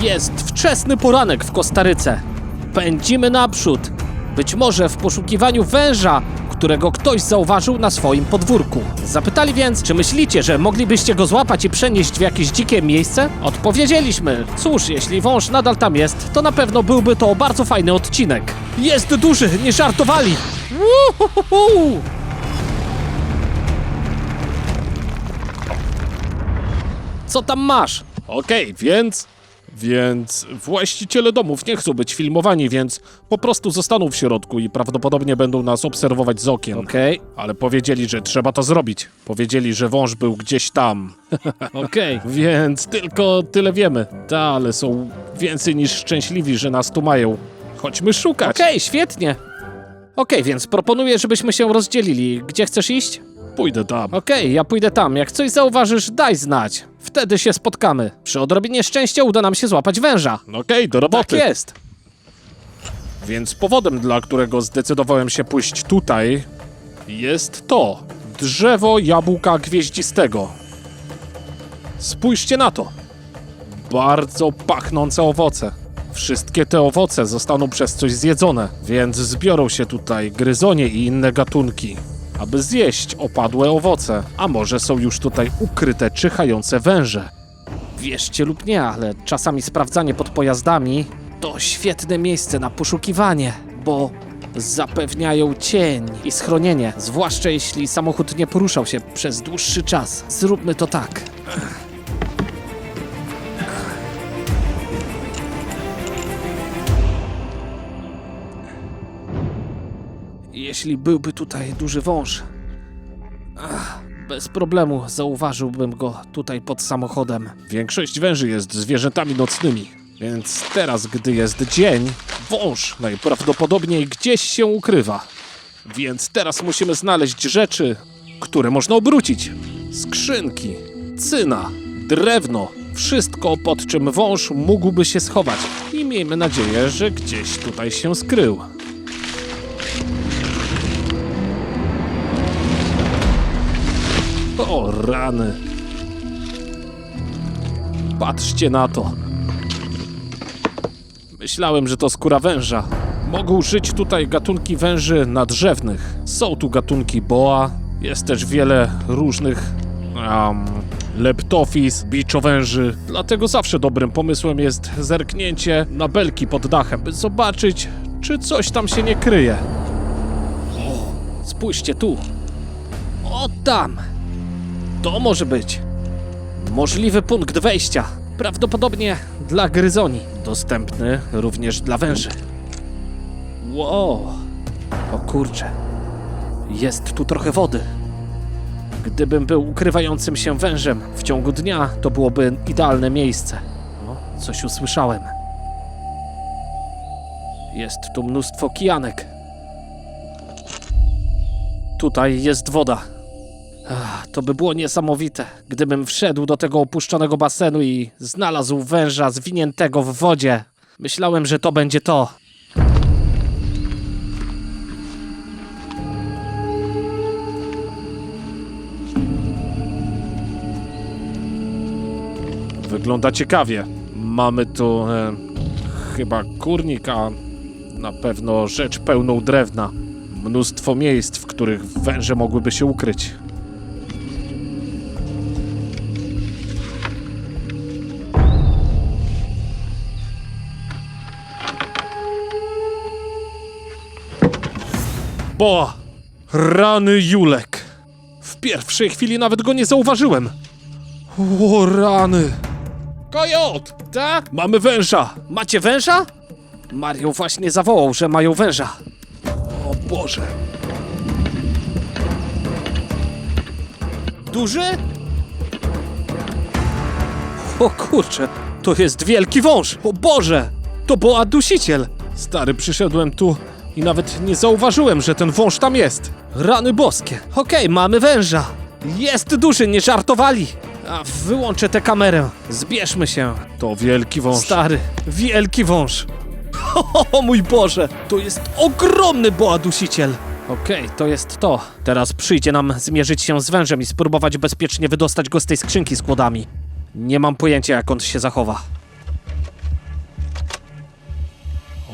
Jest wczesny poranek w Kostaryce. Pędzimy naprzód. Być może w poszukiwaniu węża, którego ktoś zauważył na swoim podwórku. Zapytali więc, czy myślicie, że moglibyście go złapać i przenieść w jakieś dzikie miejsce? Odpowiedzieliśmy. Cóż, jeśli wąż nadal tam jest, to na pewno byłby to bardzo fajny odcinek. Jest duży, nie żartowali! Uhuhuhu! Co tam masz? Okej, więc... Więc właściciele domów nie chcą być filmowani, więc po prostu zostaną w środku i prawdopodobnie będą nas obserwować z okien. Okej. Ale powiedzieli, że trzeba to zrobić. Powiedzieli, że wąż był gdzieś tam. Okej. Więc tylko tyle wiemy. Ta, ale są więcej niż szczęśliwi, że nas tu mają. Chodźmy szukać. Okej, świetnie. Okej, więc proponuję, żebyśmy się rozdzielili. Gdzie chcesz iść? Pójdę tam. Okej, ja pójdę tam. Jak coś zauważysz, daj znać. Wtedy się spotkamy. Przy odrobinie szczęścia uda nam się złapać węża. Okej, do roboty. Tak jest. Więc powodem, dla którego zdecydowałem się pójść tutaj, jest to. Drzewo jabłka gwieździstego. Spójrzcie na to. Bardzo pachnące owoce. Wszystkie te owoce zostaną przez coś zjedzone, więc zbiorą się tutaj gryzonie i inne gatunki, aby zjeść opadłe owoce. A może są już tutaj ukryte czyhające węże? Wierzcie lub nie, ale czasami sprawdzanie pod pojazdami to świetne miejsce na poszukiwanie, bo zapewniają cień i schronienie, zwłaszcza jeśli samochód nie poruszał się przez dłuższy czas. Zróbmy to tak. Jeśli byłby tutaj duży wąż, ach, bez problemu zauważyłbym go tutaj pod samochodem. Większość węży jest zwierzętami nocnymi, więc teraz, gdy jest dzień, wąż najprawdopodobniej gdzieś się ukrywa. Więc teraz musimy znaleźć rzeczy, które można obrócić. Skrzynki, cyna, drewno, wszystko pod czym wąż mógłby się schować. I miejmy nadzieję, że gdzieś tutaj się skrył. Rany. Patrzcie na to. Myślałem, że to skóra węża. Mogą żyć tutaj gatunki węży nadrzewnych. Są tu gatunki boa, jest też wiele różnych um, leptofis, biczowęży. Dlatego zawsze dobrym pomysłem jest zerknięcie na belki pod dachem, by zobaczyć, czy coś tam się nie kryje. Spójrzcie tu. O tam! To może być możliwy punkt wejścia. Prawdopodobnie dla gryzoni. Dostępny również dla węży. Wow. O kurczę. Jest tu trochę wody. Gdybym był ukrywającym się wężem w ciągu dnia, to byłoby idealne miejsce. O, coś usłyszałem. Jest tu mnóstwo kijanek. Tutaj jest woda. Ach, to by było niesamowite, gdybym wszedł do tego opuszczonego basenu i znalazł węża zwiniętego w wodzie. Myślałem, że to będzie to. Wygląda ciekawie. Mamy tu e, chyba kurnik, a na pewno rzecz pełną drewna. Mnóstwo miejsc, w których węże mogłyby się ukryć. Bo rany Julek. W pierwszej chwili nawet go nie zauważyłem. O rany. Kojot! Tak? Mamy węża. Macie węża? Mario właśnie zawołał, że mają węża. O Boże. Duży? O kurczę, to jest wielki wąż. O Boże, to była dusiciel. Stary, przyszedłem tu i nawet nie zauważyłem, że ten wąż tam jest. Rany boskie. Okej, mamy węża. Jest duży, nie żartowali. A wyłączę tę kamerę. Zbierzmy się. To wielki wąż. Stary, wielki wąż. O mój Boże, to jest ogromny boa dusiciel. Okej, to jest to. Teraz przyjdzie nam zmierzyć się z wężem i spróbować bezpiecznie wydostać go z tej skrzynki z kłodami. Nie mam pojęcia, jak on się zachowa.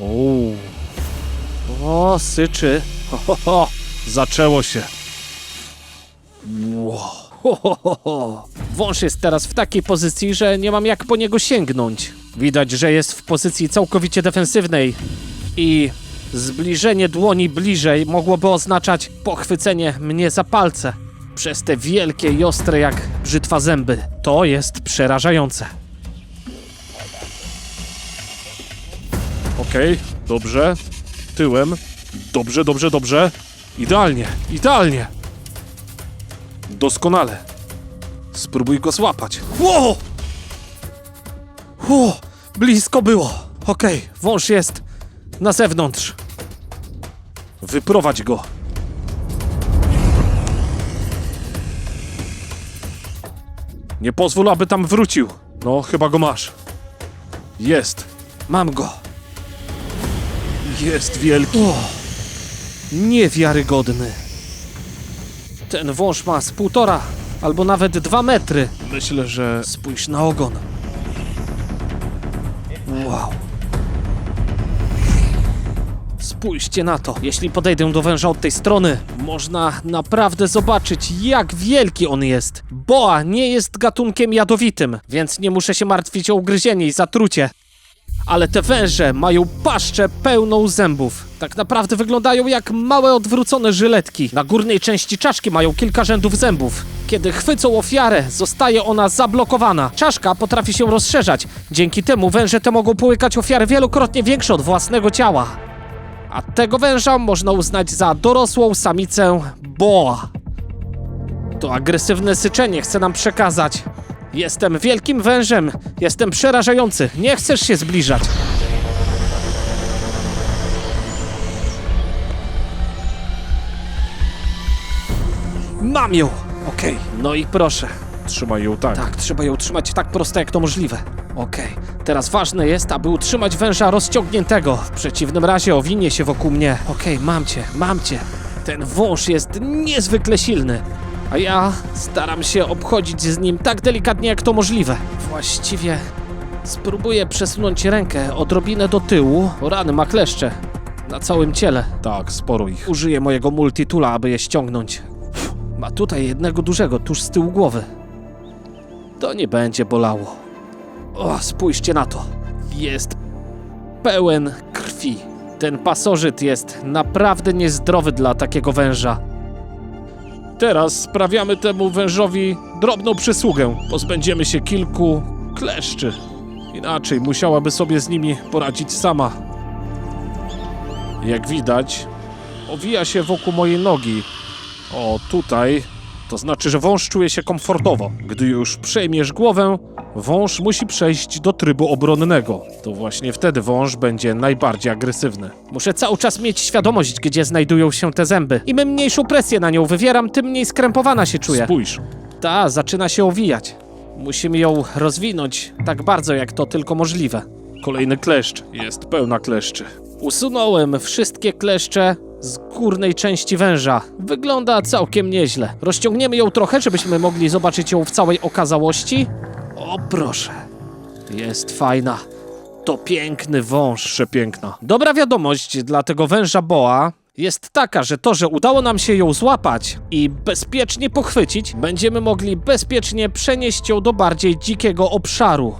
O, o syczy. Ho, ho, ho. Zaczęło się. Wow. Ho, ho, ho, ho. Wąż jest teraz w takiej pozycji, że nie mam jak po niego sięgnąć. Widać, że jest w pozycji całkowicie defensywnej i zbliżenie dłoni bliżej mogłoby oznaczać pochwycenie mnie za palce przez te wielkie i ostre jak brzytwa zęby. To jest przerażające. Okej, dobrze. Tyłem. Dobrze, dobrze, dobrze. Idealnie, idealnie. Doskonale. Spróbuj go złapać. Ło! Ło! Blisko było. Okej, wąż jest na zewnątrz. Wyprowadź go. Nie pozwól, aby tam wrócił. No, chyba go masz. Jest. Mam go. Jest wielki. Niewiarygodny. Ten wąż ma z półtora albo nawet dwa metry. Myślę, że. Spójrz na ogon. Wow. Spójrzcie na to. Jeśli podejdę do węża od tej strony, można naprawdę zobaczyć, jak wielki on jest. Boa nie jest gatunkiem jadowitym, więc nie muszę się martwić o ugryzienie i zatrucie. Ale te węże mają paszczę pełną zębów. Tak naprawdę wyglądają jak małe odwrócone żyletki. Na górnej części czaszki mają kilka rzędów zębów. Kiedy chwycą ofiarę, zostaje ona zablokowana. Czaszka potrafi się rozszerzać. Dzięki temu węże te mogą połykać ofiary wielokrotnie większe od własnego ciała. A tego węża można uznać za dorosłą samicę boa. To agresywne syczenie chce nam przekazać. Jestem wielkim wężem, jestem przerażający, nie chcesz się zbliżać. Mam ją! Okej, no i proszę. Trzymaj ją tak. Tak, trzeba ją trzymać tak prosto jak to możliwe. Okej, teraz ważne jest, aby utrzymać węża rozciągniętego. W przeciwnym razie owinie się wokół mnie. Okej, mam cię, mam cię. Ten wąż jest niezwykle silny. A ja staram się obchodzić z nim tak delikatnie jak to możliwe. Właściwie spróbuję przesunąć rękę odrobinę do tyłu. Rany ma kleszcze. Na całym ciele. Tak, sporo ich. Użyję mojego multitula, aby je ściągnąć. Ma tutaj jednego dużego, tuż z tyłu głowy. To nie będzie bolało. O, spójrzcie na to. Jest pełen krwi. Ten pasożyt jest naprawdę niezdrowy dla takiego węża. Teraz sprawiamy temu wężowi drobną przysługę. Pozbędziemy się kilku kleszczy. Inaczej musiałaby sobie z nimi poradzić sama. Jak widać, owija się wokół mojej nogi. O, tutaj. To znaczy, że wąż czuje się komfortowo. Gdy już przejmiesz głowę, wąż musi przejść do trybu obronnego. To właśnie wtedy wąż będzie najbardziej agresywny. Muszę cały czas mieć świadomość, gdzie znajdują się te zęby. Im mniejszą presję na nią wywieram, tym mniej skrępowana się czuję. Spójrz, Ta zaczyna się owijać. Musimy ją rozwinąć tak bardzo, jak to tylko możliwe. kolejny kleszcz. Jest pełna kleszczy. Usunąłem wszystkie kleszcze z górnej części węża. Wygląda całkiem nieźle. Rozciągniemy ją trochę, żebyśmy mogli zobaczyć ją w całej okazałości. O proszę. Jest fajna. To piękny wąż. Przepiękna. Dobra wiadomość dla tego węża boa jest taka, że to, że udało nam się ją złapać i bezpiecznie pochwycić, będziemy mogli bezpiecznie przenieść ją do bardziej dzikiego obszaru.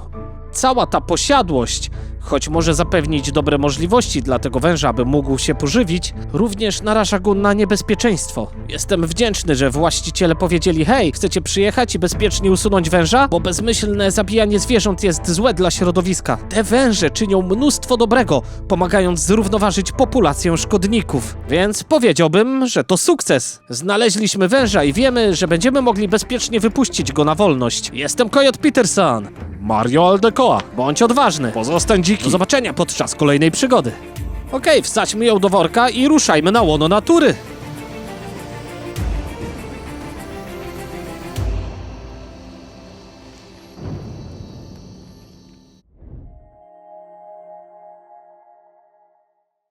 Cała ta posiadłość, choć może zapewnić dobre możliwości dla tego węża, aby mógł się pożywić, również naraża go na niebezpieczeństwo. Jestem wdzięczny, że właściciele powiedzieli: Hej, chcecie przyjechać i bezpiecznie usunąć węża? Bo bezmyślne zabijanie zwierząt jest złe dla środowiska. Te węże czynią mnóstwo dobrego, pomagając zrównoważyć populację szkodników. Więc powiedziałbym, że to sukces. Znaleźliśmy węża i wiemy, że będziemy mogli bezpiecznie wypuścić go na wolność. Jestem Coyote Peterson. Mario Aldecoa. Bądź odważny. Pozostań Do zobaczenia podczas kolejnej przygody. Okej, wsadźmy ją do worka i ruszajmy na łono natury.